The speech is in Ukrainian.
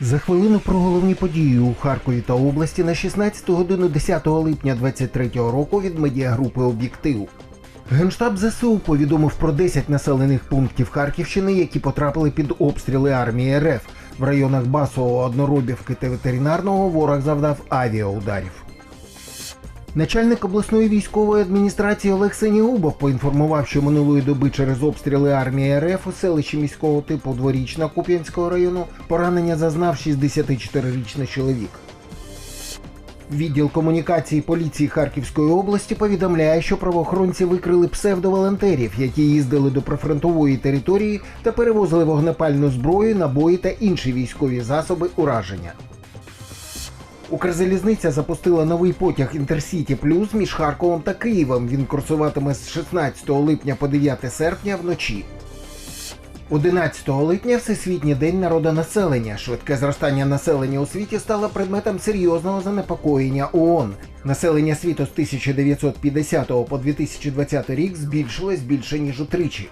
За хвилину про головні події у Харкові та області на 16 годину 10 липня 2023 року від медіагрупи Об'єктив. Генштаб ЗСУ повідомив про 10 населених пунктів Харківщини, які потрапили під обстріли армії РФ. В районах Басового, Одноробівки та ветеринарного ворог завдав авіаударів. Начальник обласної військової адміністрації Олег Сеніубов поінформував, що минулої доби через обстріли армії РФ у селищі міського типу Дворічна Куп'янського району поранення зазнав 64-річний чоловік. Відділ комунікації поліції Харківської області повідомляє, що правоохоронці викрили псевдоволонтерів, які їздили до прифронтової території та перевозили вогнепальну зброю, набої та інші військові засоби ураження. Укрзалізниця запустила новий потяг Інтерсіті Плюс між Харковом та Києвом. Він курсуватиме з 16 липня по 9 серпня вночі. 11 липня Всесвітній день народонаселення. Швидке зростання населення у світі стало предметом серйозного занепокоєння ООН. Населення світу з 1950 по 2020 рік збільшилось більше ніж утричі.